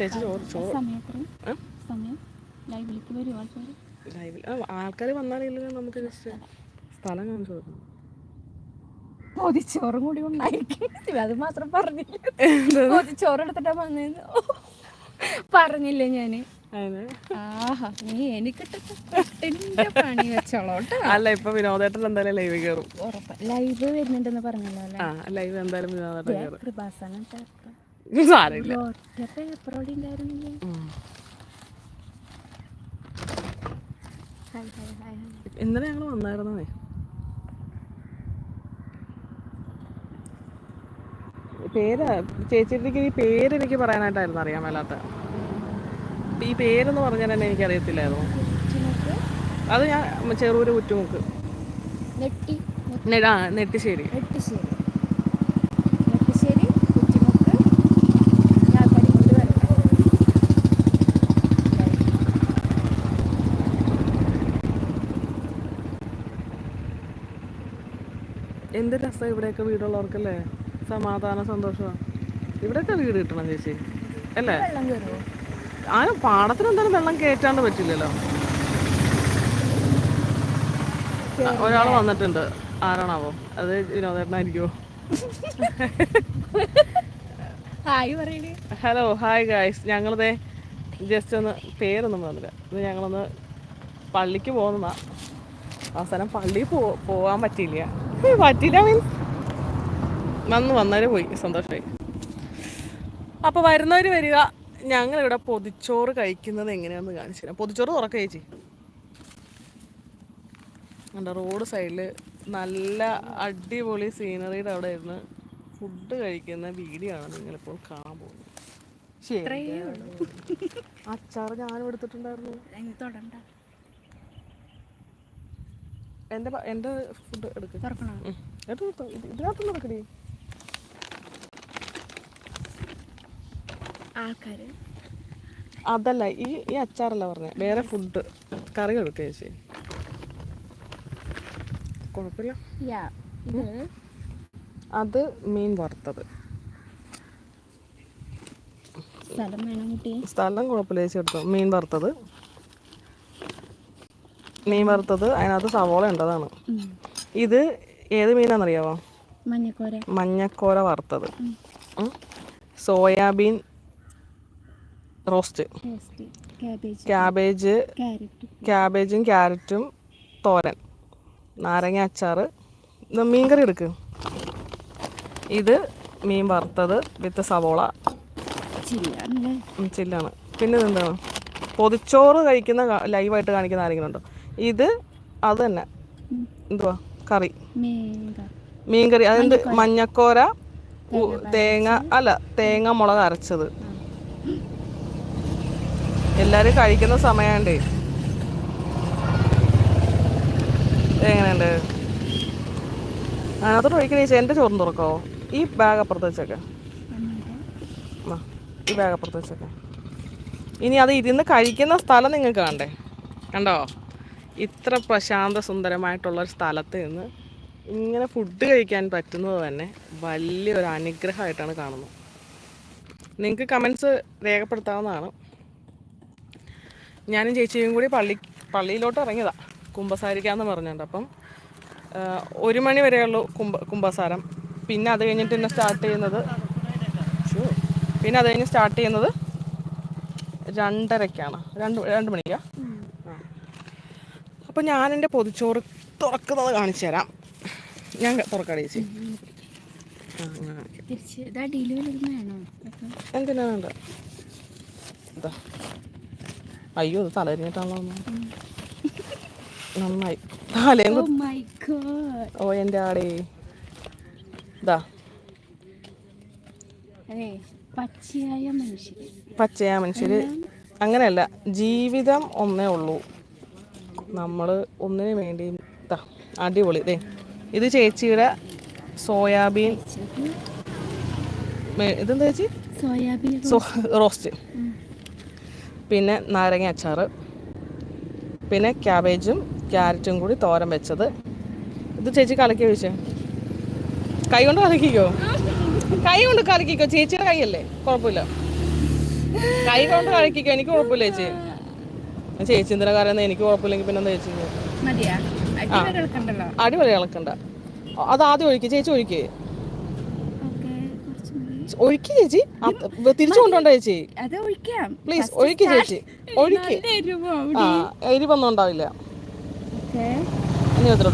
ചേച്ചി ചോറ് ചോറ്. ആൾക്കാർ ലൈവിൽ ആൾക്കാർ വന്നാലില്ലെങ്കിൽ നമുക്ക് ജസ്റ്റ് സ്ഥലം കാണിച്ചു കൊടുക്കണം പൊതിച്ചോറും കൂടി ഉണ്ടായിരിക്കും അത് മാത്രം പറഞ്ഞില്ല. പൊതിച്ചോറ് എടുത്തിട്ടാ വന്നേന്ന്. പറഞ്ഞില്ല ഞാൻ? ആഹാ നീ എനിക്കിട്ട് പണി വെച്ചോളോട്ടോ അല്ല ഇപ്പൊ വിനോദേട്ടൻ എന്തായാലും ലൈവ് കേറും. ലൈവ് വരുന്നുണ്ടെന്ന് പറഞ്ഞല്ലോ ലൈവ് എന്തായാലും വിനോദേട്ടൻ കൃപാസനം സാരമില്ല. ഇന്നലെ ഞങ്ങൾ വന്നായിരുന്നേ? പേര് ചേച്ചിയുടെ ഈ പേര് എനിക്ക് പറയാനായിട്ടായിരുന്നു അറിയാൻ മേലാത്ത. ഈ പേരെന്ന് പറഞ്ഞാൽ തന്നെ എനിക്ക് അറിയത്തില്ലായിരുന്നു അത് ഞാൻ ചെറൂര് കുറ്റുമുക്ക്. നെട്ടിശ്ശേരി നെട്ടിശ്ശേരി കുറ്റിമുക്ക് ഞാൽപ്പാടി കൊണ്ട് വരട്ടെ എന്ത് രസം ഇവിടെയൊക്കെ വീടുള്ളവർക്കല്ലേ? സമാധാന സന്തോഷമാണ് ഇവിടെയൊക്കെ വീട് കിട്ടണം ചേച്ചി. അല്ലേ? ആ പാടത്തിന് എന്തായാലും വെള്ളം കയറ്റാണ്ട് പറ്റില്ലല്ലോ. ഒരാൾ വന്നിട്ടുണ്ട്. ആരാണാവോ? അത് വിനോദേട്ടനായിരിക്കുമോ ഹായ് പറയണേ. Hello hi guys. ഞങ്ങളിതേ ജസ്റ്റ് ഒന്ന് പേരൊന്നും പറഞ്ഞില്ല ഇത് ഞങ്ങളൊന്ന് പള്ളിക്ക് പോകുന്നതാ. അവസാനം പള്ളിയിൽ പോ പോകാൻ പറ്റില്ല പറ്റില്ല മീൻസ് വന്ന് വന്നവര് പോയി സന്തോഷമായി അപ്പോൾ വരുന്നവർ വരിക. ഞങ്ങളിവിടെ പൊതിച്ചോറ് കഴിക്കുന്നത് എങ്ങനെയാണെന്ന് കാണിച്ചു തരാം. പൊതിച്ചോറ് തുറക്കുക ചേച്ചി. എന്റെ റോഡ് സൈഡിൽ നല്ല അടിപൊളി സീനറിയുടെ അവിടെ ഇരുന്ന് ഫുഡ് കഴിക്കുന്ന വീഡിയോ ആണ് നിങ്ങളിപ്പോൾ കാണാൻ പോകുന്നത്. അച്ചാർ ഞാനും എടുത്തിട്ടുണ്ടായിരുന്നു. എന്റെ എന്റെ ഫുഡ് എടുക്ക്. ഇതിനകത്തൊന്നും എടുക്കടി അതല്ല ഈ ഈ അച്ചാറല്ല പറഞ്ഞ. വേറെ ഫുഡ് കറി എടുക്കുക ചേച്ചി. കുഴപ്പമില്ല അത് മീൻ വറുത്തത്. സ്ഥലം കുഴപ്പമില്ല ചേച്ചി എടുത്തോ. മീൻ വറുത്തത്. മീൻ വറുത്തത് അതിനകത്ത് സവോള ഉണ്ടതാണ് ഇത് ഏത് മീനാണെന്നറിയാവോ? മഞ്ഞക്കോര. മഞ്ഞക്കോര വറുത്തത്. Soybean roast. Cabbage. Cabbage carrot. തോരൻ. നാരങ്ങ അച്ചാർ ഇത് മീൻകറി എടുക്ക്. ഇത് മീൻ വറുത്തത് വിത്ത് സവോള. ചില്ലാണ്. പിന്നെ ഇതെന്താണ്? പൊതിച്ചോറ് കഴിക്കുന്ന ലൈവായിട്ട് കാണിക്കുന്ന ആരെങ്കിലും ഉണ്ടോ? ഇത് അത് തന്നെ എന്തുവാ? കറി. മീൻകറി. അതെന്ത്? മഞ്ഞക്കോര. തേങ്ങ അല്ല തേങ്ങ മുളക് അരച്ചത്. എല്ലാരും കഴിക്കുന്ന സമയണ്ടേ എങ്ങനെയുണ്ട്? അതിനകത്തോട്ട് ഒഴിക്കണ ചേച്ചി. എന്റെ ചോറും തുറക്കോ? ഈ ബാഗ് അപ്പുറത്ത് വെച്ചേക്കെ ഈ ബാഗ് അപ്പുറത്ത് വെച്ചേക്കെ. ഇനി അത് ഇരുന്ന് കഴിക്കുന്ന സ്ഥലം നിങ്ങൾക്ക് കണ്ടേ കണ്ടോ? ഇത്ര പ്രശാന്ത സുന്ദരമായിട്ടുള്ള ഒരു സ്ഥലത്ത് നിന്ന് ഇങ്ങനെ ഫുഡ് കഴിക്കാൻ പറ്റുന്നത് തന്നെ വലിയൊരു അനുഗ്രഹമായിട്ടാണ് കാണുന്നത്. നിങ്ങൾക്ക് കമൻസ് രേഖപ്പെടുത്താവുന്നതാണ്. ഞാനും ചേച്ചിയും കൂടി പള്ളി പള്ളിയിലോട്ട് ഇറങ്ങിയതാ. കുംഭസാരിക്കാന്ന് പറഞ്ഞുണ്ട് അപ്പം ഒരു മണി വരെയുള്ളൂ കുംഭ കുംഭസാരം പിന്നെ അത് കഴിഞ്ഞിട്ട് പിന്നെ സ്റ്റാർട്ട് ചെയ്യുന്നത് പിന്നെ അത് കഴിഞ്ഞ് സ്റ്റാർട്ട് ചെയ്യുന്നത് രണ്ടരയ്ക്കാണ് രണ്ട് രണ്ട് മണിക്കാ? ആ അപ്പം ഞാൻ എന്റെ പൊതിച്ചോറ് തുറക്കുന്നത് കാണിച്ചു തരാം. ഞാൻ തുറക്കാടി ചേച്ചി? എന്തിനാ വേണ്ട? ഇതാ. അയ്യോ ഇത് തലരിഞ്ഞിട്ടാണല്ലോ. നന്നായി. തലേന്ന് Oh ഓ എന്റെ ആടേ. ഇതാ. പച്ചയായ മനുഷ്യര്. പച്ചയാ മനുഷ്യര്. അങ്ങനെയല്ല ജീവിതം ഒന്നേ ഉള്ളൂ. നമ്മൾ ഒന്നിനു വേണ്ടി ഇതാ അടിപൊളി. ദേ ഇത് ചേച്ചിയുടെ സോയാബീൻ ഇതെന്താ ചേച്ചി? Soybean roast. പിന്നെ നാരങ്ങ അച്ചാർ പിന്നെ ക്യാബേജും ക്യാരറ്റും കൂടി തോരൻ വെച്ചത്. ഇത് ചേച്ചി കലക്കി വെച്ചേ കൈ കൊണ്ട് കലക്കിക്കോ? കൈ കൊണ്ട് കലക്കിക്കോ? ചേച്ചിയുടെ കൈയല്ലേ? കുഴപ്പമില്ല. കൈ കൊണ്ട് കലക്കിക്കോ? എനിക്ക് കുഴപ്പമില്ല ചേച്ചി. ചേച്ചി എന്തിനാ കാരണം എനിക്ക് കുഴപ്പമില്ലെങ്കിൽ പിന്നെ എന്താ ചേച്ചി? അടിപൊളി ഇളക്കണ്ട. അത് ആദ്യം ഒഴിക്ക്. ചേച്ചി ഒഴിക്കേ. ഒഴിക്ക് ചേച്ചി. തിരിച്ചു കൊണ്ടുണ്ടോ ചേച്ചി. പ്ലീസ് ഒഴിക്ക് ചേച്ചി. ഒഴിക്ക്. ആ എരിവൊന്നും ഉണ്ടാവില്ല. ഇനി എത്ര.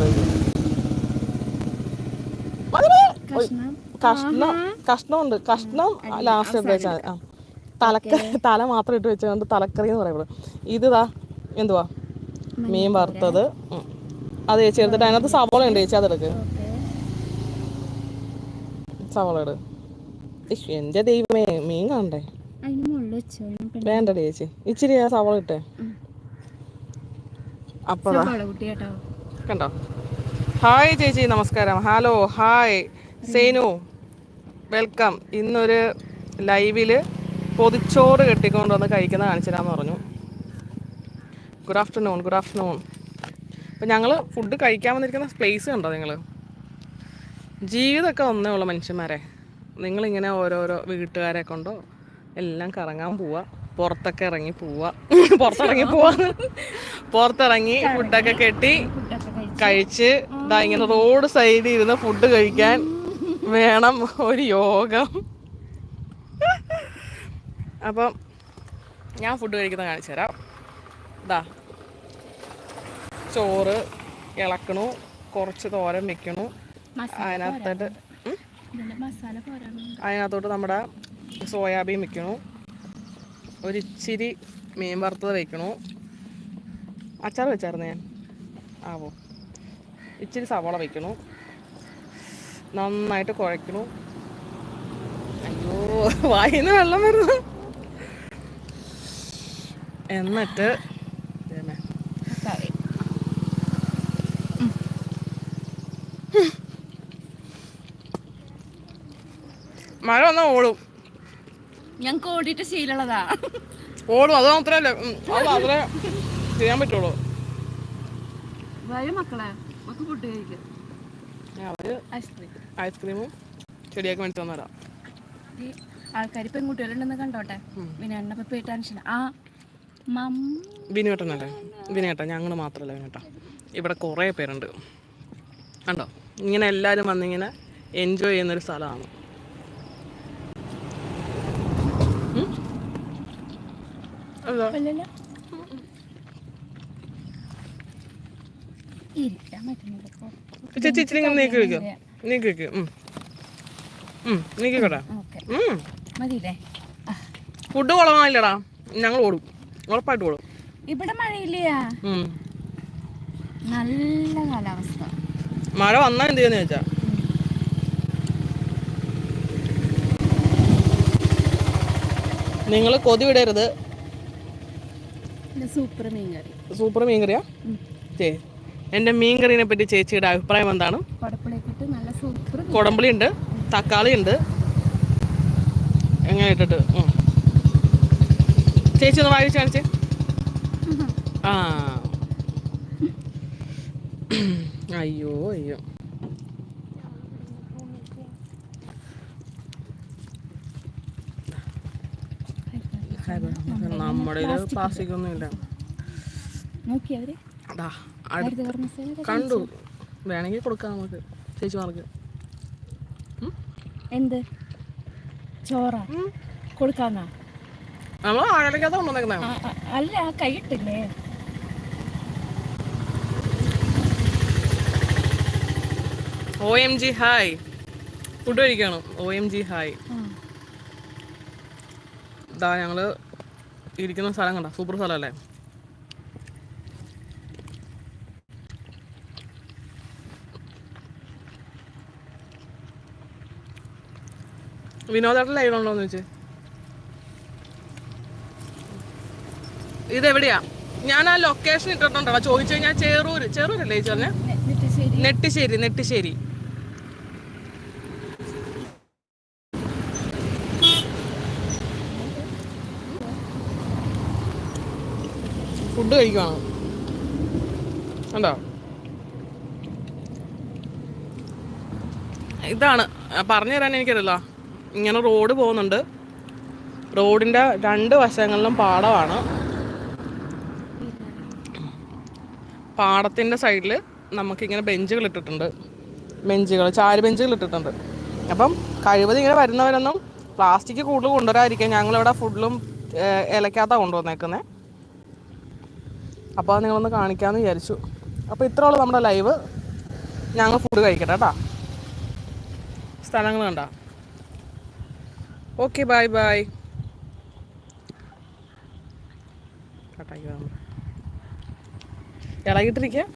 കഷ്ണം. കഷ്ണം ഉണ്ട് കഷ്ണം ലാസ്റ്റ് എന്താ വെച്ചാൽ ആ. തലക്ക തല മാത്രം ഇട്ട് വെച്ചുകൊണ്ട് തലക്കറി എന്ന് പറയുന്നത്. ഇതാ എന്തുവാ? മീൻ വറുത്തത്. അത് ചേച്ചി എടുത്തിട്ട് അതിനകത്ത് സവോള ഉണ്ട് ചേച്ചി അതെടുക്ക് സവോള ഇട്. എന്റെ ദൈവമേ മീൻ കാണണ്ടേ? വേണ്ടടി ചേച്ചി. ഇച്ചിരി ആ സവോള ഇട്ടേ. കുട്ടി കണ്ടോ? ഹായ് ചേച്ചി നമസ്കാരം. Hello hi. സേനു വെൽക്കം. ഇന്നൊരു ലൈവിൽ പൊതിച്ചോറ് കെട്ടിക്കൊണ്ട് വന്ന് കഴിക്കുന്ന കാണിച്ചു തരാമെന്ന് പറഞ്ഞു. ഗുഡ് ആഫ്റ്റർനൂൺ ഗുഡ് ആഫ്റ്റർനൂൺ അപ്പം ഞങ്ങൾ ഫുഡ് കഴിക്കാൻ വന്നിരിക്കുന്ന പ്ലേസ് കണ്ടോ നിങ്ങൾ ജീവിതമൊക്കെ ഒന്നേ ഉള്ളൂ മനുഷ്യന്മാരെ. നിങ്ങളിങ്ങനെ ഓരോരോ വീട്ടുകാരെ കൊണ്ടോ എല്ലാം കറങ്ങാൻ പോവുക പുറത്തൊക്കെ ഇറങ്ങി പോവാ. പുറത്തിറങ്ങി പോവാ. പുറത്തിറങ്ങി ഫുഡൊക്കെ കെട്ടി കഴിച്ച് ഇതാ ഇങ്ങനെ റോഡ് സൈഡിൽ ഇരുന്ന് ഫുഡ് കഴിക്കാൻ വേണം ഒരു യോഗം. അപ്പം ഞാൻ ഫുഡ് കഴിക്കുന്ന കാണിച്ചു തരാം. ഇതാ ചോറ് ഇളക്കണു കുറച്ച് തോരൻ വെക്കണു. അതിനകത്തോട്ട് അതിനകത്തോട്ട് നമ്മുടെ സോയാബീൻ വെക്കണു. ഒരിച്ചിരി മീൻ വറുത്തത് വെക്കണു. അച്ചാർ വെച്ചായിരുന്നു ഞാൻ? ആവോ ഇച്ചിരി സവാള വെക്കണു. നന്നായിട്ട് കുഴക്കണു അയ്യോ വായിന്ന് വെള്ളം വരുന്നു. എന്നിട്ട് മഴ വന്നാ ഓടും. ഞങ്ങൾക്ക് ഓടിയിട്ട് ശീലമുള്ളതാ. ഓടും. അത് മാത്രല്ലേ അത് മാത്രമേ ചെയ്യാൻ പറ്റുള്ളൂ. വരും മക്കളെ. നമുക്ക് ഫുഡ് കഴിക്കാം. അവർ ഐസ്ക്രീം. ഐസ്ക്രീമും ചെടിയൊക്കെ മേടിച്ചു തന്നേരാം ആൾക്കാർ പെൺകുട്ടികളുണ്ടെന്ന് കണ്ടോട്ടെ? പിന്നെ എണ്ണ പോയി ടെൻഷൻ ആ മം വിനുവേട്ടനല്ലേ? വിനുവേട്ടൻ ഞങ്ങൾ മാത്രമല്ല വിനുവേട്ട. ഇവിടെ കുറേ പേരുണ്ട്. കണ്ടോ? ഇങ്ങനെ എല്ലാവരും വന്നിങ്ങനെ എൻജോയ് ചെയ്യുന്നൊരു സ്ഥലമാണ്. ചേച്ചി ഇച്ചിരി നീക്കി വെക്കോ. നീക്കി വെക്കോ. നീക്കിക്കോട്ടെ. ഫുഡ് കുളമായില്ലടാ ഞങ്ങൾ ഓടും. ഉറപ്പായിട്ട് ഇവിടെ മഴയില്ല നല്ല കാലാവസ്ഥ. മഴ വന്നാൽ എന്ത് ചെയ്യുന്ന വെച്ചാ നിങ്ങൾ കൊതി വിടരുത്. സൂപ്പർ സൂപ്പർ മീൻകറിയാ എന്റെ എന്റെ മീൻകറിനെ പറ്റി ചേച്ചിയുടെ അഭിപ്രായം എന്താണ്? കൊടമ്പളി ഉണ്ട് തക്കാളി ഉണ്ട് എങ്ങനെ ഇട്ടിട്ട്. ചേച്ചി ഒന്ന് വായിച്ചു കാണിച്ചേ. ആ. അയ്യോ അയ്യോ. നമ്മുടെ പ്ലാസ്റ്റിക് ഒന്നും ഇല്ല കണ്ടു. വേണമെങ്കിൽ കൊടുക്കാം നമുക്ക്. ചേച്ചി മാർക്ക്. എന്ത്? ചോറ? കൊടുക്കാന്നാ? നമ്മൾ ആഴക്കകത്ത് കൊണ്ടുവന്നേക്കുന്നേ. അല്ല ആ കൈയിട്ടില്ലേ O M G hi food കഴിക്കണം. ഒ എം ജി ഹായ് ഇതാ ഞങ്ങൾ ഇരിക്കുന്ന സ്ഥലം കണ്ട? സൂപ്പർ സ്ഥലമല്ലേ? വിനോദ ലൈവ് ഉണ്ടോന്ന് ചോദിച്ചു? ഇതെവിടെയാ? ഞാൻ ആ ലൊക്കേഷൻ ഇട്ടിട്ടുണ്ടോ? ചോദിച്ചു കഴിഞ്ഞാൽ ചേറൂര്. ചേറൂരല്ലേ ചേച്ചി പറഞ്ഞേ? നെ- നെറ്റിശ്ശേരി നെട്ടിശ്ശേരി നെട്ടിശ്ശേരി. ഫുഡ് കഴിക്കുവാണ്? കണ്ടോ? ഇതാണ്. പറഞ്ഞു തരാൻ എനിക്കറിയില്ല. ഇങ്ങനെ റോഡ് പോകുന്നുണ്ട്. റോഡിന്റെ രണ്ട് വശങ്ങളിലും പാടമാണ്. പാടത്തിന്റെ സൈഡിൽ നമുക്കിങ്ങനെ ബെഞ്ചുകൾ ഇട്ടിട്ടുണ്ട്. ബെഞ്ചുകൾ ചാര് ബെഞ്ചുകൾ ഇട്ടിട്ടുണ്ട്. അപ്പം കഴിവതും ഇങ്ങനെ വരുന്നവരൊന്നും പ്ലാസ്റ്റിക് കൂടുതൽ കൊണ്ടുവരാതിരിക്കാൻ ഞങ്ങളിവിടെ ഫുഡിലും ഇലക്കകത്താണ് കൊണ്ടുവന്നേക്കുന്നത് അപ്പോൾ നിങ്ങളൊന്ന് കാണിക്കാമെന്ന് വിചാരിച്ചു. അപ്പോൾ ഇത്രയുള്ള നമ്മുടെ ലൈവ്. ഞങ്ങൾ ഫുഡ് കഴിക്കട്ടെ കേട്ടോ. സ്ഥലങ്ങൾ കണ്ട? ഓക്കെ ബൈ ബൈ കട്ടാക്കി ഇളകിയിട്ടിരിക്കുക